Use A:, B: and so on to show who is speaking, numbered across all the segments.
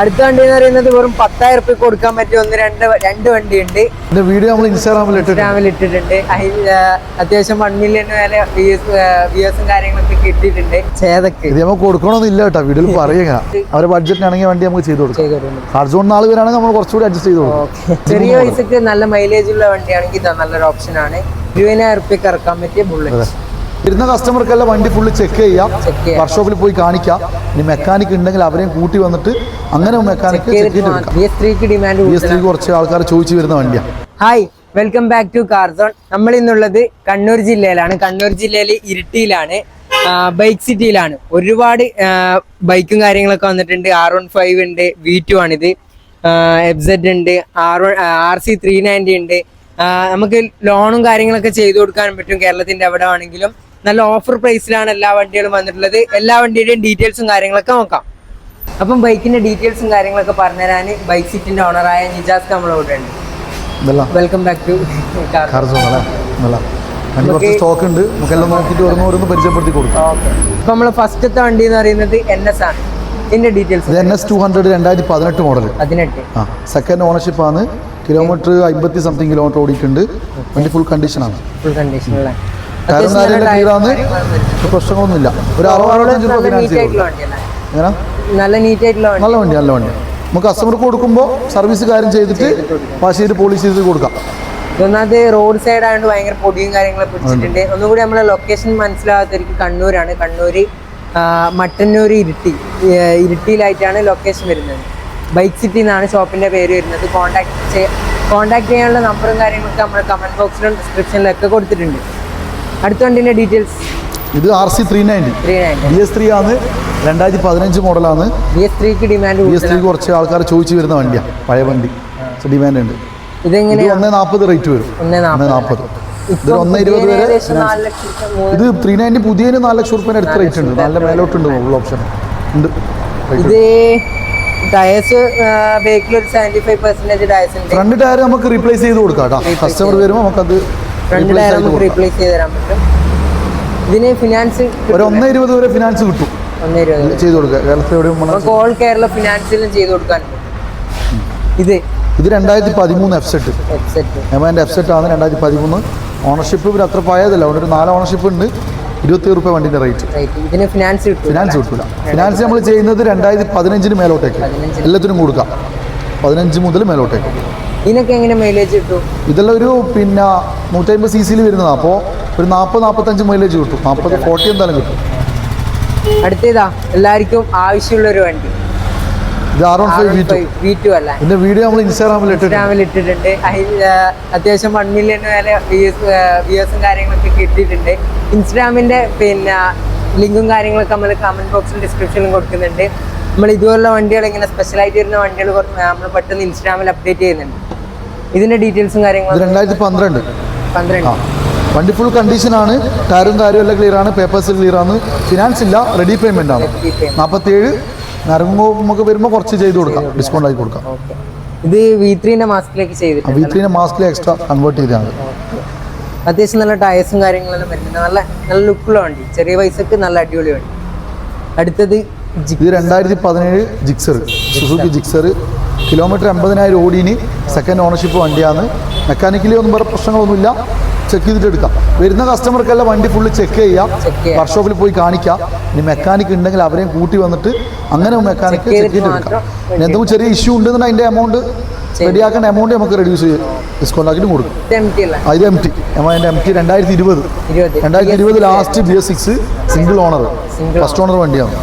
A: അടുത്ത വണ്ടി എന്ന് പറയുന്നത് വെറും പത്തായിരം റുപ്യ കൊടുക്കാൻ പറ്റിയ ഒന്ന് രണ്ട് രണ്ട് വണ്ടി ഉണ്ട്
B: വീഡിയോ നമ്മൾ ഇൻസ്റ്റാഗ്രാമിൽ
A: ഇൻസ്റ്റാഗ്രാമിൽ ഇട്ടിട്ടുണ്ട്. അതിൽ അത്യാവശ്യം വൺ മില്യൺ വരെ വ്യൂസും കാര്യങ്ങളൊക്കെ കിട്ടിയിട്ടുണ്ട്. ചേതക്ക്.
B: ഇത് നമുക്ക് കൊടുക്കണമെന്നില്ല കേട്ടോ. വീഡിയോയിൽ പറയുക. അവരെ ബഡ്ജറ്റിനാണെങ്കിൽ വണ്ടി നമുക്ക് ചെയ്ത് കൊടുക്കാം. നാല് പേരാണെങ്കിൽ നമ്മൾ കുറച്ചുകൂടി അഡ്ജസ്റ്റ് ചെയ്ത് കൊടുക്കും.
A: ചെറിയ പൈസക്ക് നല്ല മൈലേജ് ഉള്ള വണ്ടിയാണെങ്കിൽ നല്ലൊരു ഓപ്ഷൻ ആണ്. ഇരുപതിനായിരം റുപ്യക്ക് ഇറക്കാൻ പറ്റിയ ബുള്ളറ്റ്
B: വരുന്ന കസ്റ്റമർക്കെല്ലാം വണ്ടി ഫുള്ള് ചെക്ക് ചെയ്യാം. വർക്ക്ഷോപ്പിൽ പോയി കാണിക്കാം. ഇനി മെക്കാനിക് ഉണ്ടെങ്കിൽ അവരെയും കൂട്ടി വന്നിട്ട് അങ്ങനെ മെക്കാനിക് കുറച്ച് ആൾക്കാർ ചോദിച്ചു വരുന്ന വണ്ടിയാണ്
A: hi welcome back to Carzone നമ്മൾ ഇന്നുള്ളത് കണ്ണൂർ ജില്ലയിലാണ്. കണ്ണൂർ ജില്ലയിലെ ഇരിട്ടിയിലാണ്. ബൈക്ക് സിറ്റിയിലാണ് ഒരുപാട് ബൈക്കും കാര്യങ്ങളൊക്കെ വന്നിട്ടുണ്ട്. ആർ വൺ ഫൈവ് ഉണ്ട് വി ടു ആണിത്. എഫ് സെഡ് ഉണ്ട് R one R C three ninety ഉണ്ട്. നമുക്ക് ലോണും കാര്യങ്ങളൊക്കെ ചെയ്തു കൊടുക്കാനും പറ്റും കേരളത്തിന്റെ എവിടെ ആണെങ്കിലും. നല്ല ഓഫർ പ്രൈസിലാണ് എല്ലാ വണ്ടികളും വന്നിട്ടുള്ളത്. എല്ലാ വണ്ടിയുടെയും ഡീറ്റെയിൽസും കാര്യങ്ങളൊക്കെ നോക്കാം. അപ്പം ബൈക്കിന്റെ ഡീറ്റെയിൽസും കാര്യങ്ങളൊക്കെ പറഞ്ഞുതരാൻ ബൈക്ക് സീറ്റിന്റെ ഓണറായ നിജാസ് നമ്മളോട് ഉണ്ട്. വെൽക്കം ബാക്ക് ടു
B: സ്റ്റോക്ക് ഉണ്ട്. നോക്കിയിട്ട് ഓരോന്ന് പരിചയപ്പെടുത്തി കൊടുക്കാം.
A: ഇപ്പൊ നമ്മൾ ഫസ്റ്റത്തെ വണ്ടി എന്ന് പറയുന്നത് എൻ എസ് ആണ്. ഇതിന്റെ details
B: N S two hundred രണ്ടായിരത്തി പതിനെട്ട് മോഡൽ
A: പതിനെട്ട്.
B: ആ സെക്കൻഡ് ഓണർഷിപ്പ് ആണ്. കിലോമീറ്റർ അമ്പത്തി സംതിങ് കിലോമീറ്റർ ഓടിയിട്ടുണ്ട് വണ്ടി ഫുൾ കണ്ടീഷനാണ്
A: ഫുൾ കണ്ടീഷനുള്ള
B: ടയറും കാര്യമെല്ലാം ക്ലിയർ പ്രശ്നങ്ങളൊന്നുമില്ല. ഒരു അറുപത് രൂപ ഫിനാൻസ് എങ്ങനെ?
A: നല്ല നീറ്റ് ആയിട്ടുള്ള
B: നല്ല വണ്ടി നല്ല വണ്ടി. നമുക്ക് കസ്റ്റമർക്ക് കൊടുക്കുമ്പോൾ സർവീസ് കാര്യം ചെയ്തിട്ട് വാഷ് ചെയ്ത് പോളിഷ് ചെയ്ത് കൊടുക്കാം.
A: ഒന്നാമത് റോഡ് സൈഡ് ആയതുകൊണ്ട് ഭയങ്കര പൊടിയും കാര്യങ്ങളൊക്കെ പിടിച്ചിട്ടുണ്ട്. ഒന്നുകൂടി നമ്മുടെ ലൊക്കേഷൻ മനസ്സിലാകാത്തവർക്ക് കണ്ണൂരാണ്. കണ്ണൂര് മട്ടന്നൂർ ഇരിട്ടി. ഇരിട്ടിയിലായിട്ടാണ് ലൊക്കേഷൻ വരുന്നത്. ബൈക്ക് സിറ്റി എന്നാണ് ഷോപ്പിന്റെ പേര് വരുന്നത്. കോൺടാക്ട് കോൺടാക്ട് ചെയ്യാനുള്ള നമ്പറും കാര്യങ്ങളൊക്കെ നമ്മൾ കമന്റ് ബോക്സിലും ഡിസ്ക്രിപ്ഷനിലൊക്കെ കൊടുത്തിട്ടുണ്ട്. അടുത്ത വണ്ടിന്റെ ഡീറ്റെയിൽസ്
B: ഇത് R C three
A: ninety
B: B S three ആണ്. രണ്ടായിരത്തി പതിനഞ്ച് മോഡലാണ്
A: ബി എസ് ത്രീക്ക് ഡിമാൻഡ്
B: ബി എസ് ത്രീ കുറച്ച് ആൾക്കാർ ചോദിച്ചു വരുന്ന വണ്ടിയാണ് പഴയ വണ്ടി. ഡിമാൻഡ് ഉണ്ട്. ഇത് ഒന്ന് നാൽപ്പത് റേറ്റ് വരും.
A: ഒന്നേ നാൽപ്പത്
B: ഒന്ന് ഇരുപത് വരെ ഇത് ത്രീ നയന്റി പുതിയതിന് നാല് ലക്ഷം റുപ്യേന്റെ അടുത്ത് റേറ്റ് ഉണ്ട്. നല്ല മേലോട്ടുണ്ട് ഫുൾ ഓപ്ഷൻ ഉണ്ട്.
A: ഇത് ടയേഴ്സ് ബേക്കിൽ ഒരു സെവന്റി ഫൈവ്
B: ഫ്രണ്ട് ടയർ നമുക്ക് റീപ്ലേസ് ചെയ്ത് കൊടുക്കാം കേട്ടോ. കസ്റ്റമർ വരുമ്പോൾ നമുക്കത്
A: ഫ്രണ്ട്
B: റീപ്ലേസ്
A: ടയർ
B: ചെയ്ത്
A: നമുക്ക്
B: കൊടുക്കാം.
A: റീപ്ലേസ് ചെയ്ത് തരാൻ പറ്റും. ഇതിന് ഫിനാൻസ്
B: ഒരു ഒന്നേ ഇരുപത് വരെ ഫിനാൻസ് കിട്ടും.
A: ഒന്നേ ഇരുപത്
B: ചെയ്ത് കൊടുക്കുക. കേരളത്തിൽ എവിടെയും വേണം
A: നമുക്ക് ഓൾ കേരള ഫിനാൻസിലും ചെയ്ത് കൊടുക്കാൻ ഇത്.
B: ഇത് രണ്ടായിരത്തി പതിമൂന്ന് എമാന്റെ ആണ് രണ്ടായിരത്തി പതിമൂന്ന് ഓണർഷിപ്പ് അത്ര പഴയതല്ല. അവിടെ ഒരു നാല് ഓണർഷിപ്പ് ഉണ്ട്. ഇരുപത്തി റുപ്യ വണ്ടിന്റെ റേറ്റ്
A: ഇതിന് ഫിനാൻസ്
B: ഫിനാൻസ് കിട്ടില്ല ഫിനാൻസ് നമ്മൾ ചെയ്യുന്നത് രണ്ടായിരത്തി പതിനഞ്ചിന്. മേലോട്ടേക്ക്. എല്ലാത്തിനും കൊടുക്കാം. പതിനഞ്ച് മുതൽ മേലോട്ടേക്ക്.
A: ഇതിനൊക്കെ എങ്ങനെ മൈലേജ് കിട്ടും?
B: ഇതെല്ലാം ഒരു പിന്നെ നൂറ്റമ്പത് സി സിയിൽ വരുന്നതാണ് അപ്പോൾ ഒരു നാൽപ്പത് നാൽപ്പത്തഞ്ച് മൈലേജ് കിട്ടും. നാൽപ്പത് ഫോർട്ടി എന്തായാലും കിട്ടും.
A: അടുത്തേതാ എല്ലാവർക്കും ആവശ്യമുള്ള ഒരു വണ്ടി.
B: ഇത് R one five V two
A: അല്ല.
B: ഇതിന്റെ വീഡിയോ നമ്മൾ ഇൻസ്റ്റാഗ്രാമിൽ
A: ഇൻസ്റ്റാഗ്രാമിൽ ഇട്ടിട്ടുണ്ട്. അത്യാവശ്യം വൺ മില്യൺ വരെ വ്യൂസ് കാര്യങ്ങളൊക്കെ കിട്ടിയിട്ടുണ്ട്. ഇൻസ്റ്റാഗ്രാമിന്റെ പിന്നെ ലിങ്കും കാര്യങ്ങളൊക്കെ നമ്മൾ കമന്റ് ബോക്സിൽ ഡിസ്ക്രിപ്ഷനിലും കൊടുക്കുന്നുണ്ട്. നമ്മൾ ഇതുപോലുള്ള വണ്ടികൾ ഇങ്ങനെ സ്പെഷ്യലായിട്ട് വരുന്ന വണ്ടികൾ നമ്മൾ പെട്ടെന്ന് ഇൻസ്റ്റാഗ്രാമിൽ അപ്ഡേറ്റ് ചെയ്യുന്നുണ്ട്. ഇതിന്റെ ഡീറ്റെയിൽസും കാര്യങ്ങളും
B: രണ്ടായിരത്തി പന്ത്രണ്ട്. ആ. വണ്ടി ഫുൾ കണ്ടീഷനാണ് ടയറും കാര്യവും എല്ലാം ക്ലിയർ ആണ്. പേപ്പേഴ്സ് ക്ലിയർ ആണ്. ഫിനാൻസ് ഇല്ല. റെഡി പേയ്മെന്റ് ആണ്. നാൽപ്പത്തേഴ് നരങ്ങോ നമുക്ക് വരുമ്പോൾ കുറച്ച് ചെയ്ത് കൊടുക്കാം. ഡിസ്കൗണ്ട് ആക്കി കൊടുക്കാം.
A: ഇത് വി ത്രീന്റെ മാസ്കിലേക്ക്
B: വി
A: ചെയ്തിട്ടുണ്ട്.
B: ത്രീനെ മാസ്കിൽ എക്സ്ട്രാ കൺവേർട്ട് ചെയ്താണ്
A: അത്യാവശ്യം നല്ല ടയേഴ്സും കാര്യങ്ങളെല്ലാം വരുന്നുണ്ട്. നല്ല നല്ല ലുക്കുള്ള വണ്ടി. ചെറിയ പൈസക്ക് നല്ല അടിപൊളി വണ്ടി. അടുത്തത്
B: ഇത് രണ്ടായിരത്തി പതിനേഴ് ജിക്സർ സുസുക്കി ജിക്സർ കിലോമീറ്റർ എൺപതിനായിരം ഓടിന് സെക്കൻഡ് ഓണർഷിപ്പ് വണ്ടിയാണ്. മെക്കാനിക്കലി ഒന്നും വേറെ പ്രശ്നങ്ങളൊന്നുമില്ല. ചെക്ക് ചെയ്തിട്ട് എടുക്കാം വരുന്ന കസ്റ്റമർക്കെല്ലാം വണ്ടി ഫുള്ള് ചെക്ക് ചെയ്യാം. വർക്ക്ഷോപ്പിൽ പോയി കാണിക്കാം. ഇനി മെക്കാനിക് ഉണ്ടെങ്കിൽ അവരെയും കൂട്ടി വന്നിട്ട് അങ്ങനെ മെക്കാനിക് ചെക്ക്
A: ചെയ്തിട്ട്
B: എടുക്കാം
A: പിന്നെ
B: ഇനി എന്തെങ്കിലും ചെറിയ ഇഷ്യൂ ഉണ്ടെന്നുണ്ടെങ്കിൽ അതിന്റെ എമൗണ്ട് റെഡിയാക്കേണ്ട എമൗണ്ട് നമുക്ക് റെഡ്യൂസ് ചെയ്യും ഡിസ്കൗണ്ട് ആക്കിയിട്ട് കൊടുക്കും. ഇത് എം ടി അതിന്റെ എം ടി രണ്ടായിരത്തി ഇരുപത്. രണ്ടായിരത്തി ഇരുപത് last B S six single owner first owner വണ്ടിയാണ്.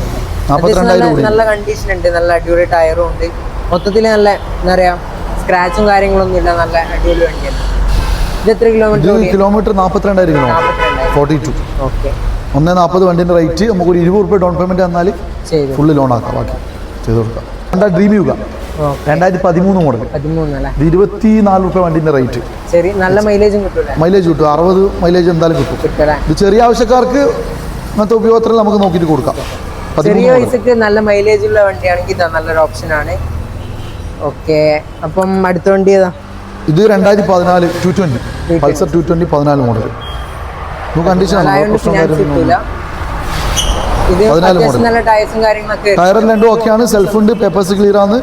B: നാൽപ്പത്തിരണ്ടായിരം
A: നല്ല കണ്ടീഷൻ ഉണ്ട്. നല്ല അടിപൊളി ടയറും ഉണ്ട്. മൊത്തത്തിൽ നല്ല എന്താ പറയാ സ്ക്രാച്ചും കാര്യങ്ങളൊന്നും ഇല്ല. നല്ല അടിപൊളി വണ്ടിയാണ് ഇത് എത്ര കിലോമീറ്റർ
B: കിലോമീറ്റർ നാൽപ്പത്തിരണ്ടായിരം
A: നാൽപ്പത്തിരണ്ടായിരം
B: ഫോർട്ടി ടു
A: ഓക്കെ.
B: ഒന്നേ നാൽപ്പത് വണ്ടിന്റെ റേറ്റ് നമുക്ക് ഒരു ഇരുപത് റുപ്യ ഡൗൺ പേയ്മെന്റ് തന്നാൽ ഫുള്ള് ലോൺ ആക്കാം. ബാക്കി ചെയ്ത് കൊടുക്കാം. രണ്ടാം ഡ്രീം യുഗ രണ്ടായിരത്തി പതിമൂന്ന് മോഡൽ ഇരുപത്തി നാല് റുപ്യ വണ്ടിന്റെ റേറ്റ്
A: ശരി. നല്ല മൈലേജും
B: മൈലേജ് കിട്ടും. അറുപത് മൈലേജ് എന്തായാലും കിട്ടും. ഇത് ചെറിയ ആവശ്യക്കാർക്ക് ഇങ്ങനത്തെ ഉപയോഗത്തിൽ നമുക്ക് നോക്കിയിട്ട് കൊടുക്കാം.
A: ചെറിയ പൈസക്ക് നല്ല മൈലേജ് ഉള്ള വണ്ടിയാണെങ്കിൽ നല്ലൊരു ഓപ്ഷൻ ആണ്. ഓക്കെ. അപ്പം അടുത്ത വണ്ടി ഏതാ?
B: ഇത് രണ്ടായിരത്തി പതിനാല് two twenty Pulsar two twenty പതിനാല് മോഡൽ നമുക്ക് കണ്ടീഷൻ
A: അതായത് ഫിനാൻസ് കിട്ടൂല. ഇത്
B: പതിനാല്
A: അത്യാവശ്യം
B: മോഡൽ
A: നല്ല ടയർസും കാര്യങ്ങളൊക്കെ വരും.
B: ടയറും രണ്ടും ഓക്കെയാണ് സെൽഫ് ഉണ്ട് പേപ്പേഴ്സ് ക്ലിയർ ആണ്.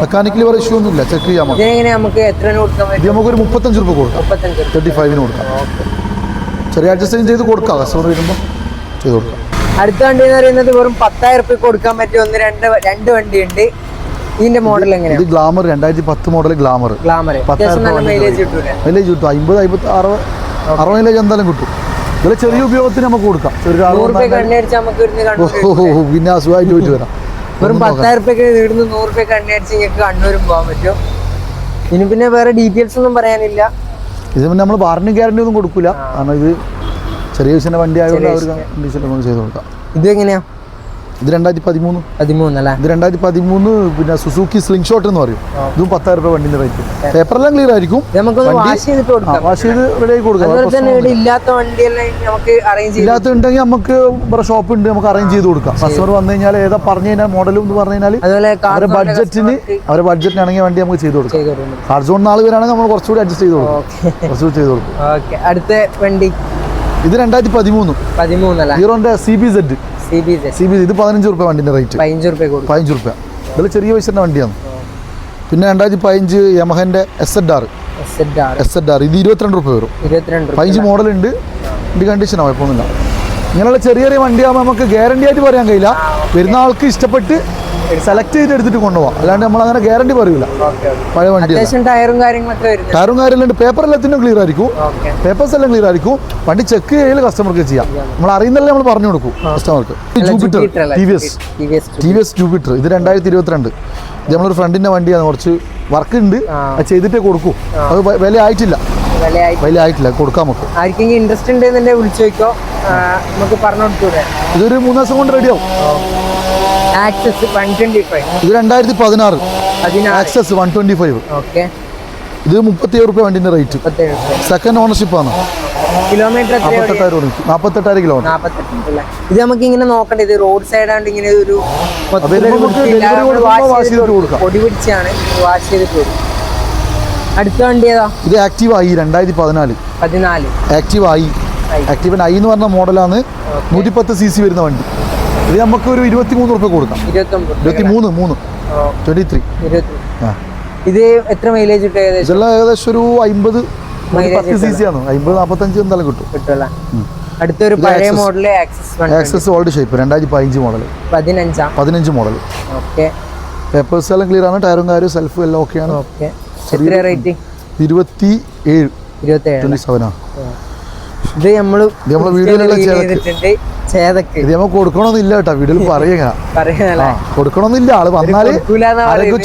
B: മെക്കാനിക്കലി വേറെ ഇഷ്യൂ ഒന്നുമില്ല. ചെക്ക് ചെയ്യാൻ
A: നമുക്ക്.
B: നമുക്കൊരു മുപ്പത്തഞ്ച് രൂപ കൊടുക്കാം. തേർട്ടി ഫൈവിന് കൊടുക്കാം. ചെറിയ അഡ്ജസ്റ്റ് ചെയ്ത് കൊടുക്കാം. കസ്റ്റമർ വരുമ്പോൾ ചെയ്ത് കൊടുക്കാം.
A: അടുത്ത വണ്ടി എന്ന് പറയുന്നത് വെറും പത്തായിരം റുപ്യ കൊടുക്കാൻ പറ്റിയ ഒന്ന് രണ്ട് രണ്ട് വണ്ടി ഉണ്ട് ഇതിന്റെ മോഡൽ
B: ഇത് ഗ്ലാമർ രണ്ടായിരത്തി പത്ത് മോഡൽ ഗ്ലാമർ
A: ഗ്ലാമർ മൈലേജ്
B: കിട്ടും. അമ്പത് അമ്പത്തി അറുപത് അറുപത് മൈലേജ് എന്തായാലും കിട്ടും. ഇതിൽ ചെറിയ ഉപയോഗത്തിന് നമുക്ക് കൊടുക്കാം. പിന്നെ അസുഖമായിട്ട് പോയിട്ട് വരാം.
A: വെറും പത്തായിരം റുപ്യക്ക് ഇവിടുന്ന് നൂറ് കണ്ണി അടിച്ച് നിങ്ങൾക്ക് കണ്ണൂരും പോകാൻ പറ്റും. ഇനി പിന്നെ വേറെ ഡീറ്റെയിൽസ് ഒന്നും പറയാനില്ല.
B: ഇത് പിന്നെ നമ്മൾ വാറണ്ടി ഗ്യാരണ്ടി ഒന്നും കൊടുക്കില്ല കാരണം ഇത് ചെറിയ വണ്ടി ആയതുകൊണ്ട് അവർ കണ്ടീഷൻ നമുക്ക് ചെയ്ത് കൊടുക്കാം.
A: ഇത് എങ്ങനെയാ
B: ഇത് രണ്ടായിരത്തി പതിമൂന്ന്.
A: അല്ലേ?
B: ഇത് രണ്ടായിരത്തി പതിമൂന്ന് പിന്നെ സുസൂക്കി സ്ലിംഗ് ഷോട്ട് എന്ന് പറയും. ഇതും പത്തായിരം രൂപ വണ്ടിന്റെ റേറ്റ് പേപ്പറെല്ലാം ക്ലിയർ ആയിരിക്കും.
A: വാഷ് ചെയ്തിട്ട് കൊടുക്കാം.
B: വാഷ് ചെയ്ത് റെഡി കൊടുക്കാം.
A: അതുപോലെ തന്നെ
B: പ്രശ്നമൊന്നുമില്ല.
A: ഇവിടെ ഇല്ലാത്ത ഉണ്ടെങ്കിൽ നമുക്ക് അറേഞ്ച്
B: ഇല്ലാത്തുണ്ടെങ്കിൽ നമുക്ക് വേറെ ഷോപ്പ് ഉണ്ട്. നമുക്ക് അറേഞ്ച് ചെയ്ത് കൊടുക്കാം. കസ്റ്റമർ വന്നു കഴിഞ്ഞാൽ ഏതാ പറഞ്ഞു കഴിഞ്ഞാൽ മോഡലും എന്ന് പറഞ്ഞു കഴിഞ്ഞാൽ അവരെ ബഡ്ജറ്റിന് അവരെ ബഡ്ജറ്റിനാണെങ്കിൽ വണ്ടി നമുക്ക് ചെയ്ത് കൊടുക്കാം.
A: നാല്
B: കാർ സോൺ നാൾ വരാണെങ്കിൽ നമ്മൾ കുറച്ചുകൂടി അഡ്ജസ്റ്റ് ചെയ്ത് കൊടുക്കും. കുറച്ചുകൂടി ചെയ്ത് കൊടുക്കും.
A: അടുത്ത വണ്ടി.
B: ഇത് രണ്ടായിരത്തി പതിമൂന്ന്.
A: പതിമൂന്നല്ല?
B: ഹീറോന്റെ C B Z
A: C B
B: C. B ഇത് പതിനഞ്ച് റുപ്യ വണ്ടിന്റെ റേറ്റ്.
A: പതിനഞ്ച് റുപ്യ ഇതിൽ
B: പതിനഞ്ച് റുപ്യ. ഇതിൽ ചെറിയ പൈസന്റെ വണ്ടിയാണ്. പിന്നെ രണ്ടായിരത്തി പതിനഞ്ച് യമഹന്റെ S Z R
A: S
B: Z R ഇത് ഇരുപത്തിരണ്ട് റുപ്യ വരും.
A: ഇരുപത്തിരണ്ട്
B: പതിനഞ്ച് മോഡൽ ഉണ്ട് കണ്ടീഷൻ കണ്ടീഷനാണ് കുഴപ്പമൊന്നുമില്ല. ഇങ്ങനെയുള്ള ചെറിയ ചെറിയ വണ്ടിയാകുമ്പോൾ നമുക്ക് ഗ്യാരണ്ടി ആയിട്ട് പറയാൻ കഴിയില്ല. വരുന്ന ആൾക്ക് ഇഷ്ടപ്പെട്ട് സെലക്ട് ചെയ്ത് എടുത്തിട്ട് കൊണ്ടുപോകാം അല്ലാണ്ട് നമ്മൾ അങ്ങനെ ഗ്യാരണ്ടി പറയൂല. പഴയ വണ്ടി
A: ടയറും
B: കാര്യങ്ങളും പേപ്പർ എല്ലാത്തിനും ക്ലിയർ ആയിരിക്കും. പേപ്പേഴ്സ് എല്ലാം ക്ലിയർ ആയിരിക്കും. വണ്ടി ചെക്ക് ചെയ്യൽ കസ്റ്റമർക്ക് ചെയ്യാം. നമ്മൾ അറിയുന്നല്ലേ നമ്മൾ പറഞ്ഞു കൊടുക്കും കസ്റ്റമർക്ക് Jupiter T V S
A: T V S
B: Jupiter Jupiter ഇത് രണ്ടായിരത്തി ഇരുപത്തിരണ്ട് ഇത് നമ്മളൊരു ഫ്രണ്ടിന്റെ വണ്ടിയാണ്. കുറച്ച് വർക്ക് ഉണ്ട്. അത് ചെയ്തിട്ടേ കൊടുക്കൂ. അത് വില ആയിട്ടില്ല
A: വിലയായി
B: വില ആയിട്ടില്ല കൊടുക്കാം നമുക്ക്.
A: ആർക്കെങ്കിലും ഇൻട്രസ്റ്റ് ഉണ്ടെന്നുണ്ടെ വിളിച്ചു നോക്കോ നമുക്ക് പറഞ്ഞു കൊടുത്തൂടെ
B: ഇതൊരു മൂന്ന് ദിവസം കൊണ്ട് റെഡിയാവും
A: ആക്സസ് വൺ ട്വന്റി ഫൈവ്
B: ഇത് രണ്ടായിരത്തി പതിനാറ്. Access one twenty five
A: okay
B: ഇത് മുപ്പത്തിയേഴ് റുപ്യ വണ്ടിന്റെ റേറ്റ് സെക്കൻഡ് ഓണർഷിപ്പ് ആണ്.
A: കിലോമീറ്റർ
B: നാൽപ്പത്തെട്ടായിരം കിലോമീറ്റർ
A: ഇത് നമുക്ക് ഇങ്ങനെ നോക്കണ്ട ഇത് റോഡ് സൈഡ് ആണ്ട് ഇങ്ങനെ ഒരു ചെയ്തിട്ട്
B: ചെയ്തിട്ട് കൊടുക്കാം.
A: പൊടി പിടിച്ചാണ് വാഷ് ചെയ്തിട്ട് കൊടുക്കും അടുത്ത വണ്ടി ഏതാ?
B: ഇത് ആക്റ്റീവ് ആയി രണ്ടായിരത്തി പതിനാല്.
A: പതിനാല്
B: ആക്റ്റീവ് ആയി. ആക്റ്റീവ് ഐ എന്ന് പറഞ്ഞ മോഡലാണ് നൂറ്റി പത്ത് സി സി വരുന്ന വണ്ടി. ഇത് നമുക്ക് ഒരു ഇരുപത്തി മൂന്ന് റുപ്യ കൊടുക്കാം ഇരുപത്തി മൂന്ന്. മൂന്ന് ട്വന്റി ത്രീ
A: ഇത് എത്ര മൈലേജ് കിട്ടും ഏകദേശം?
B: ഇതെല്ലാം ഏകദേശം ഒരു അമ്പത് പത്ത് സി സി ആണ്. അമ്പത് നാൽപ്പത്തഞ്ച് എന്തായാലും കിട്ടും.
A: അടുത്തൊരു പഴയ മോഡൽ ആക്സസ്
B: ഓൾഡ് ഷേപ്പ് രണ്ടായിരത്തി പതിനഞ്ച് മോഡൽ
A: പതിനഞ്ചാം?
B: പതിനഞ്ച് മോഡൽ
A: ഓക്കെ.
B: പേപ്പേഴ്സ് എല്ലാം ക്ലിയർ ആണ് ടയറും കാര്യം സെൽഫും എല്ലാം ഓക്കെയാണ്
A: ഓക്കെ. റേറ്റ്
B: ഇരുപത്തി ഏഴ്
A: ഇത്
B: നമ്മൾ നമ്മളെ വീഡിയോയിലുള്ള ചേതക്ക്.
A: ചെയ്തിട്ടുണ്ട് ചേതക്ക്.
B: ഇത് നമുക്ക് കൊടുക്കണമെന്നില്ല കേട്ടോ. വീട്ടിൽ പറയുക കൊടുക്കണമെന്നില്ല ആൾ
A: വന്നാൽ.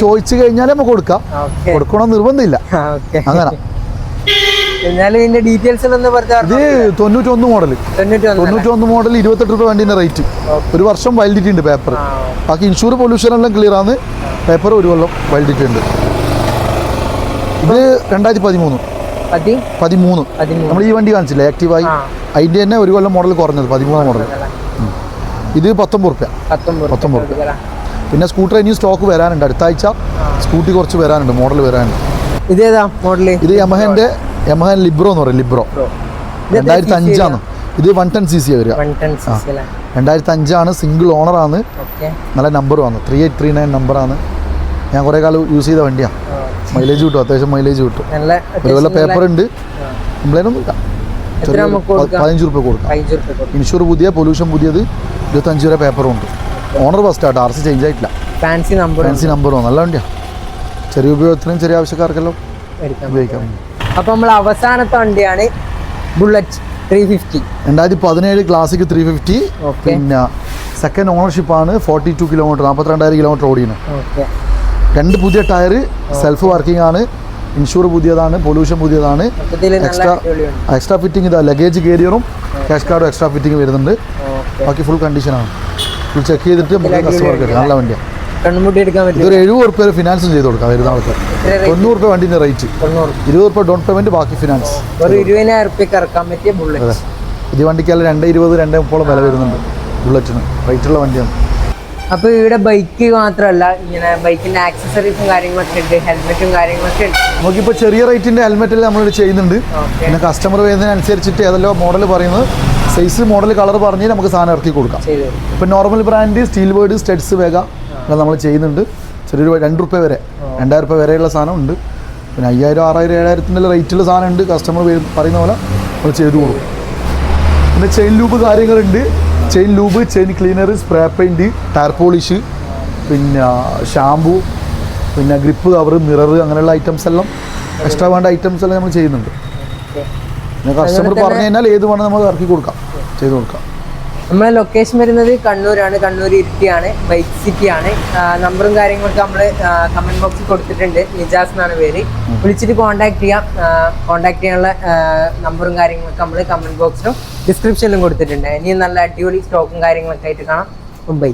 B: ചോദിച്ചു കഴിഞ്ഞാൽ നമുക്ക് കൊടുക്കാം. കൊടുക്കണം നിർബന്ധമില്ല. അങ്ങനെ
A: ഇതിന്റെ ഡീറ്റെയിൽസ്
B: ഇത് തൊണ്ണൂറ്റൊന്ന് മോഡൽ
A: തൊണ്ണൂറ്റി
B: തൊണ്ണൂറ്റൊന്ന് മോഡൽ ഇരുപത്തെട്ട് രൂപ വണ്ടിന്റെ റേറ്റ് ഒരു വർഷം വാലിഡിറ്റി ഉണ്ട് പേപ്പർ ബാക്കി ഇൻഷൂർ പൊല്യൂഷൻ എല്ലാം ക്ലിയർ ആണ് പേപ്പർ ഒരു കൊല്ലം വാലിഡിറ്റി ഉണ്ട് ഇത് രണ്ടായിരത്തി പതിമൂന്ന്.
A: പതി?
B: പതിമൂന്ന്. നമ്മൾ ഈ വണ്ടി കാണിച്ചില്ലേ? ആക്റ്റീവായി അതിന്റെ തന്നെ ഒരു കൊല്ലം മോഡൽ കുറഞ്ഞത് പതിമൂന്ന് മോഡൽ ഇത് പത്തൊമ്പത് റുപ്യ.
A: പത്തൊമ്പത് റുപ്യ.
B: പിന്നെ സ്കൂട്ടർ ഇനിയും സ്റ്റോക്ക് വരാനുണ്ട്. അടുത്ത ആഴ്ച സ്കൂട്ടി കുറച്ച് വരാനുണ്ട് മോഡൽ വരാനുണ്ട്.
A: ഇതേതാ മോഡൽ
B: ഇത് യമഹന്റെ യമഹൻ ലിബ്രോ എന്ന് പറയും ലിബ്രോ രണ്ടായിരത്തി അഞ്ചാണ് ഇത് വൺ ടെൻ സി സി വരിക. രണ്ടായിരത്തി അഞ്ചാണ് സിംഗിൾ ഓണറാണ് നല്ല നമ്പറുമാണ് ത്രീ എയ്റ്റ് ത്രീ നയൻ നമ്പറാണ് ഞാൻ കുറേ കാലം യൂസ് ചെയ്ത വണ്ടിയാണ് മൈലേജ് കിട്ടും അത്യാവശ്യം മൈലേജ് കിട്ടും.
A: നല്ല
B: ഒരു പേപ്പർ ഉണ്ട്. കംപ്ലൈന്റ് ഒന്നും ഇല്ല? പതിനഞ്ച് റുപ്യ കൊടുക്കാം. ഇൻഷുർ പുതിയ പൊല്യൂഷൻ പുതിയത് ഇരുപത്തഞ്ച് രൂപ പേപ്പറും ഉണ്ട്. Owner first auto R C change ആയിട്ടില്ല
A: ഫാൻസി നമ്പർ
B: ഫാൻസി നമ്പറും നല്ല വണ്ടിയാണ് ചെറിയ ഉപയോഗത്തിനും ചെറിയ ആവശ്യക്കാർക്കെല്ലാം ഉപയോഗിക്കാം.
A: അപ്പൊ നമ്മൾ അവസാനത്തെ വണ്ടിയാണ് ബുള്ളറ്റ് ത്രീ ഫിഫ്റ്റി
B: രണ്ടായിരത്തി പതിനേഴ് ക്ലാസിക് ത്രീ ഫിഫ്റ്റി പിന്നെ സെക്കൻഡ് ഓണർഷിപ്പാണ് ഫോർട്ടി ടു കിലോമീറ്റർ നാൽപ്പത്തിരണ്ടായിരം കിലോമീറ്റർ ഓടിയാണ് രണ്ട് പുതിയ ടയർ സെൽഫ് വർക്കിംഗ് ആണ് ഇൻഷൂർ പുതിയതാണ് പൊല്യൂഷൻ പുതിയതാണ്. എക്സ്ട്രാ എക്സ്ട്രാ ഫിറ്റിംഗ് ഇതാ ലഗേജ് കേരിയറും ക്യാഷ് കാർഡും എക്സ്ട്രാ ഫിറ്റിംഗ് വരുന്നുണ്ട്. ബാക്കി ഫുൾ കണ്ടീഷനാണ് ഫുൾ ചെക്ക് ചെയ്തിട്ട് കസ്റ്റമർക്ക് നല്ല വണ്ടിയാണ്
A: പറ്റും
B: ഇതൊരു എഴുപത് റുപ്യ ഫിനാൻസും ചെയ്ത് കൊടുക്കാം വരുന്ന ആൾക്ക്. തൊണ്ണൂറ് റുപ്യ വണ്ടിന്റെ റേറ്റ് ഇരുപത് റുപ്യ ഡൗൺ പേയ്മെന്റ് ബാക്കി ഫിനാൻസ് ഇത് വണ്ടിക്കല്ല രണ്ട് ഇരുപത് രണ്ട് മുപ്പോളം വില വരുന്നുണ്ട്. ബുള്ളറ്റിന് റേറ്റുള്ള വണ്ടിയാണ്.
A: അപ്പൊ ഇവിടെ ബൈക്ക് മാത്രമല്ല ഇങ്ങനെ ബൈക്കിന്റെ ആക്സസറീസും കാര്യങ്ങളൊക്കെ ഉണ്ട് ഹെൽമെറ്റും കാര്യങ്ങളൊക്കെ ഉണ്ട്.
B: നമുക്കിപ്പോൾ ചെറിയ റേറ്റിന്റെ ഹെൽമെറ്റ് നമ്മൾ ചെയ്യുന്നുണ്ട്. പിന്നെ കസ്റ്റമർ വരുന്നതിനനുസരിച്ചിട്ട് ഏതല്ലോ മോഡൽ പറയുന്നത്. സൈസ് മോഡൽ കളർ പറഞ്ഞ് നമുക്ക് സാധനം ഇറക്കി കൊടുക്കാം.
A: ഇപ്പൊ
B: ഇപ്പം normal brand Steelbird Studds Vega നമ്മൾ ചെയ്യുന്നുണ്ട്. ചെറിയൊരു രണ്ട് റുപ്യ വരെ രണ്ടായിരം റുപ്യ വരെയുള്ള സാധനം ഉണ്ട് പിന്നെ അയ്യായിരം ആറായിരം ഏഴായിരത്തിന്റെ റേറ്റുള്ള സാധനം ഉണ്ട് കസ്റ്റമർ പറയുന്ന പോലെ നമ്മൾ ചെയ്തു കൊടുക്കും. പിന്നെ ചെയിൻ ലൂപ്പ് കാര്യങ്ങളുണ്ട്. Chain lube chain cleaner spray paint tyre polish പിന്നെ ഷാമ്പു പിന്നെ ഗ്രിപ്പ് കവർ മിറർ അങ്ങനെയുള്ള ഐറ്റംസ് എല്ലാം എക്സ്ട്രാ വേണ്ട ഐറ്റംസ് എല്ലാം നമ്മൾ ചെയ്യുന്നുണ്ട്. പിന്നെ കസ്റ്റമർ പറഞ്ഞു കഴിഞ്ഞാൽ ഏത് വേണം നമ്മൾ ഇറക്കി കൊടുക്കാം. ചെയ്ത് കൊടുക്കാം.
A: നമ്മളെ ലൊക്കേഷൻ വരുന്നത് കണ്ണൂരാണ്. കണ്ണൂർ ഇരിട്ടിയാണ്. ബൈക്ക് സിറ്റിയാണ് നമ്പറും കാര്യങ്ങളൊക്കെ നമ്മൾ കമന്റ് ബോക്സിൽ കൊടുത്തിട്ടുണ്ട്. നിജാസ് എന്നാണ് പേര്. വിളിച്ചിട്ട് കോൺടാക്ട് ചെയ്യാം. കോൺടാക്ട് ചെയ്യാനുള്ള നമ്പറും കാര്യങ്ങളൊക്കെ നമ്മൾ കമന്റ് ബോക്സിലും ഡിസ്ക്രിപ്ഷനിലും കൊടുത്തിട്ടുണ്ട്. ഇനിയും നല്ല അടിപൊളി സ്റ്റോക്കും കാര്യങ്ങളൊക്കെ ആയിട്ട് കാണാം. ബൈ